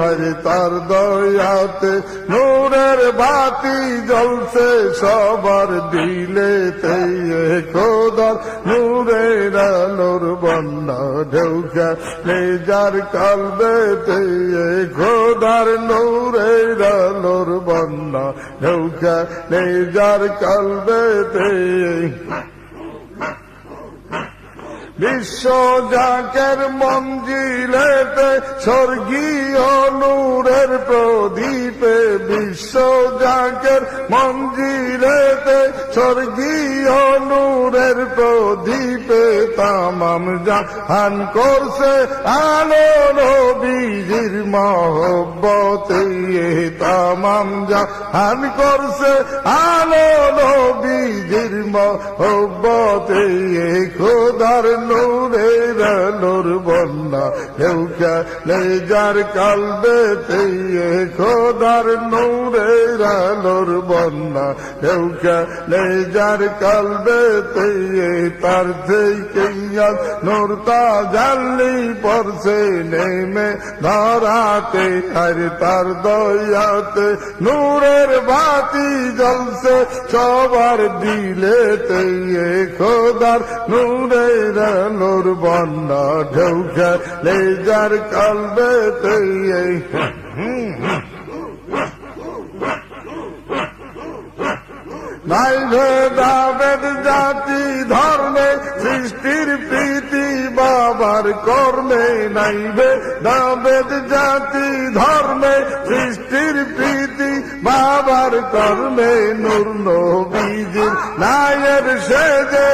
হরে, তার দয়াতে নূরের বাতি জ্বলছে, সবার দিলেতে খোদার নূরের আলোর বন্যা ঢেউকা যার কালবেতে খোদার নূরের আলোর বন্যা ঢেউকা যার কালবেতে বিশ্ব জাকের মঞ্জিলেতে স্বর্গীয় নূরের প্রদীপে বিশ্ব জাকের মঞ্জিলেতে স্বর্গীয় নূরের প্রদীপে তামাম জাহান করছে আলো নবীজির মহব্বতে। তামাম জাহান করছে আলো নবীজির মহব্বতে। খোদার নূরের আলোর বন্যা হেউকা লেজার কালবেতে খোদার নূরের আলোর বন্যা হেউকা লেজার কালবেতে তার থেকে নূর তা জাল্লি পরছে নেমে ধরাতে আর তার দয়াতে নূরের বাতি জ্বলছে সবার দিলেতে খোদার নূরের আলোর বন্যা ঢৌকা লেজার কালবেতে নাই ভেদাভেদ জাতি ধর্মে সৃষ্টির প্রীতি বাবার কর্মে নাই ভেদাভেদ জাতি ধর্মে সৃষ্টির প্রীতি বাবার কর্মে নূর নবীজির নায়ের সেজে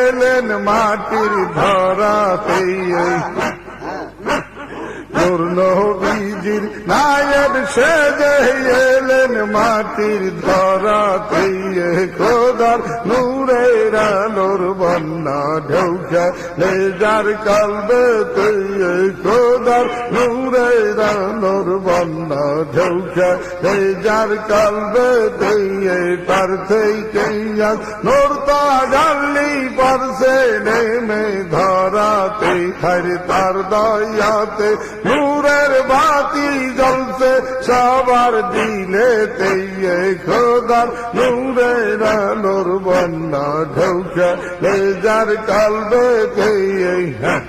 এলেন মাটির ধরা ধরাতে। পূর্ণ বীজির নায়ের সেজে এলেন মাটির ধরা ধরাতে। খোদার নূরের আলোর বন্যা ঢৌকা লেজার কালবে খোদার নূরের আলোর বন্যা ঢৌকা লেজার কালবে তার থেকে নূর তা জানলি পরছে নেমে ধরাতে হরে তার দয়াতে নূরের বাতি জ্বলছে সবার দিলেতে খোদার নূরের আলোর বন্যা লেজার কালবে হ্যাঁ।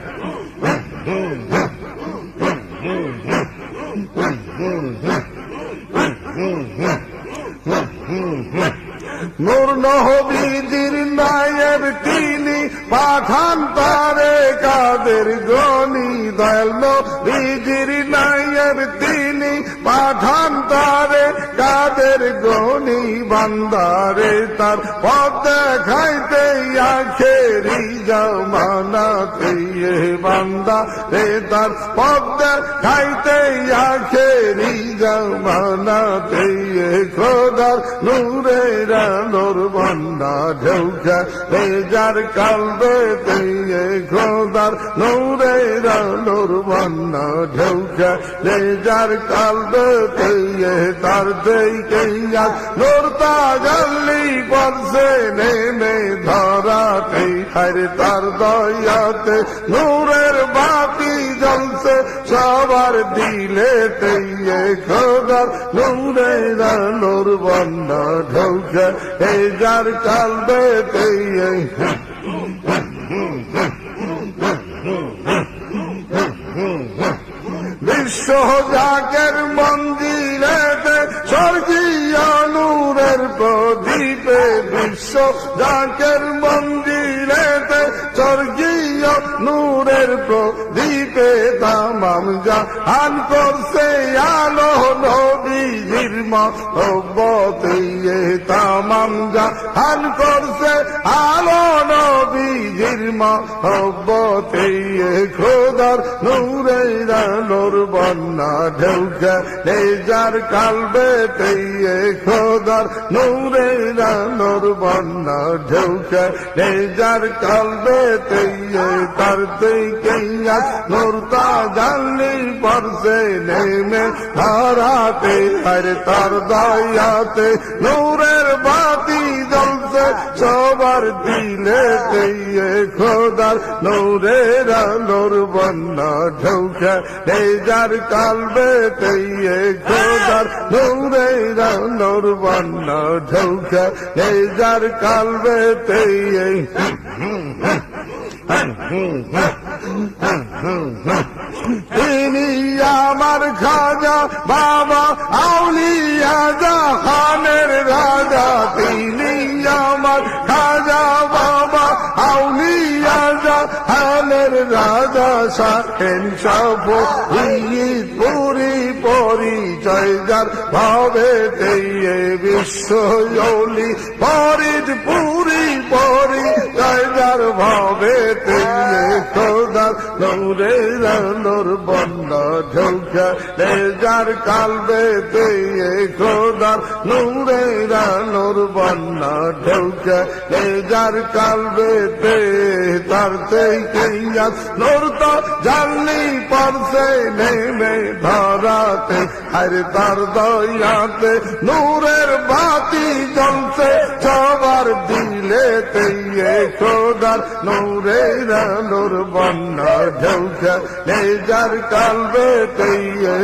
নূর নহবিদির নায়ের তিনি পাঠান তারে কাদের গনি দয়াল নবীজির নায়ের তিনি পাঠান তারে কাদের গনি বান্দারে তার পথ দেখাইতে আখেরি জমানাতে বান্দা রে তার পথ দেখাইতে আখেরি জমানাতে খোদার নূরের আলোর বন্যা ঢৌকা বেজার কালবে খোদার নূরের আলোর বন্যা ঢৌকা বেজার কালবে তার থেকে নূর তা জাল্লি পরছে নেমে ধরাতে হরে তার দয়াতে, নূরের বাতি জ্বলছে, সবার দিলেতে খোদার নূরের আলোর বন্যা ঢৌকা এই যার কালবেতে বিশ্ব জাগের মন্দিরেতে স্বর্গীয় নূরের প্রদীপে বিশ্ব জাগের মন্দিরেতে নূরের প্রদীপে তামাম জাহান করছে আলো নবীজির মহব্বতে তামাম জাহান করছে আলো নবীজির মহব্বতে খোদার নূরের আলোর বন্যা ঢৌকা লেজার কালবে খোদার নূরের আলোর বন্যা ঢৌকা লেজার কালবে তার থেকে নূর তা জানলি পরছে নেমে ধারাতে আর তার দয়াতে নূরের বাতি জ্বলছে সবার দিলে খোদার নৌরের আলোর বন্যা ঢৌকা যার কালবে তেয়ে খোদার নৌরের আলোর বন্যা ঢৌকা যার কালবে তেয়ে তিনি আমার খাজা, বাবা আউলিয়া জাহানের রাজা। তিনি আমার খাজা, বাবা আউলিয়া জাহানের রাজা। সাহেন সব পুরি পরিচয় যার ভাবে তেয়ে বিশ্বলি পরিদ পুরি পরিচয় যার ভাবে তেয়ে খোদার নৌরে রানোর যার কালবে তেয়ে খোদার নৌরে রানোর যার কালবে তে তার থেকে নোর তো জানলি পরছে নেমে ধরাতে। আর তার দয়াতে নূরের বাতি জ্বলছে, সবার দিলে তেয়ে খোদার নূরে রানোর বন্যা ঢৌকা যার কালবে তেয়ে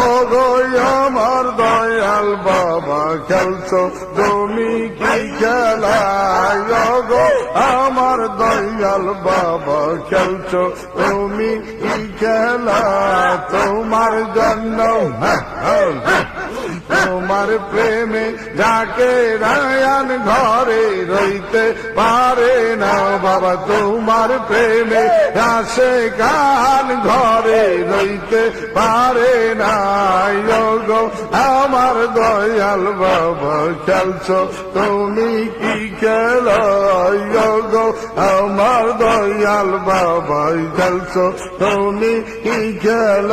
ও গো আমার দয়াল বাবা, খেলছো, তুমি কি দয়াল বাবা খেলছো তুমি কি খেলা? তোমার জন্য তোমার প্রেমে যাকে রায়ান ঘরে রইতে পারে না বাবা, তোমার প্রেমে আসে গান ঘরে রইতে পারে না। আমার দয়াল বাবা খেলছো তুমি কি খেল? আমার দয়াল বাবা খেলছো তুমি কি খেল?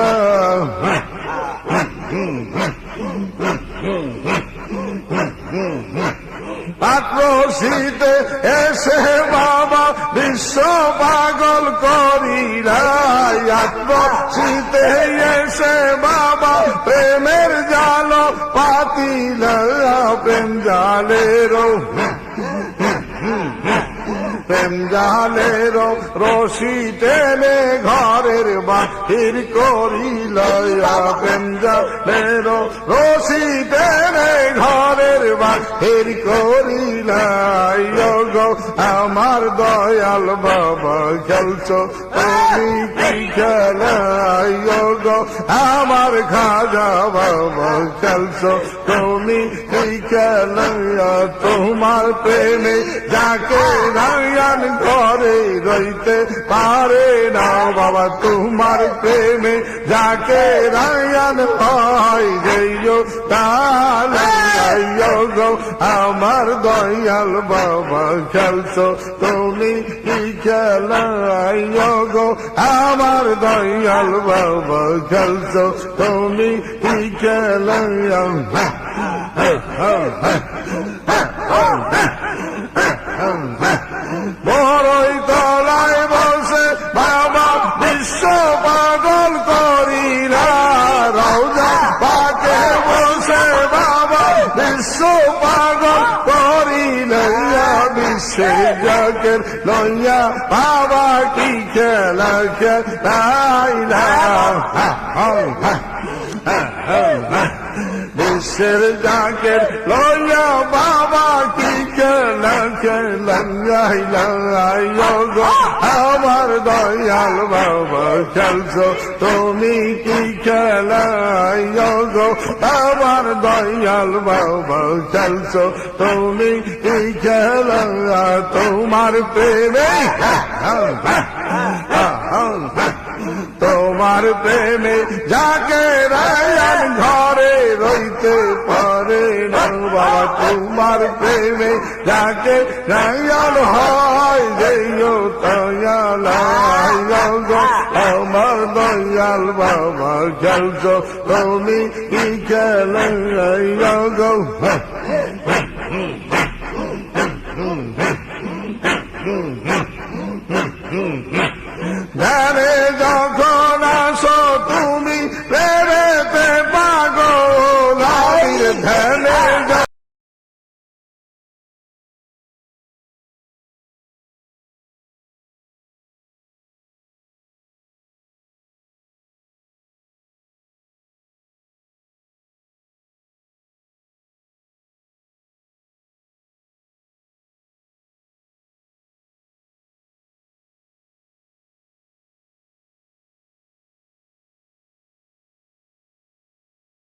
আক্রোশিতে এসে বাবা বিশ্ব পাগল করি রায় আক্রোশিতে এসে বাবা প্রেমের জাল পাতিল প্রেম জালেরও। প্রেম জালের রশি টেনে ঘরের বাহির করিল প্রেম জালের রশি টেনে ঘরের বাহির করিল আমার দয়াল বাবা খেলছ, তুমি কি খেলাই গো আমার খাজা বাবা খেলছ, তুমি কি খেলা? তোমার প্রেমে যাকে রায়ান ঘরে রইতে পারে না বাবা, তোমার প্রেমে যাকে রায়ান হয় যেও তালে গো, আমার দয়াল বাবা, খেলছো তুমি কি খেলাই গো, আমার দয়াল বাবা, খেলছো তুমি কি খেলাই বড়ই জগের লইয়া বাবা কি খেলা খেলাইলা বিশ্বের জাকের লইয়া বাবা কি খেলা খেলাই গো আমার দয়াল বাবা খেলছো, তুমি কি খেলাই গো আমার দয়াল বাবা খেলছো, তুমি কি খেলা, তোমার প্রেমে তোমার প্রেমে যাকে রায়ান ঘরে রইতে পারে না বাবা তোমার প্রেমে যাকে রায়াল হয় যেও তয়াল আমার দয়াল বাবা খেলছ তুমি কি খেল গো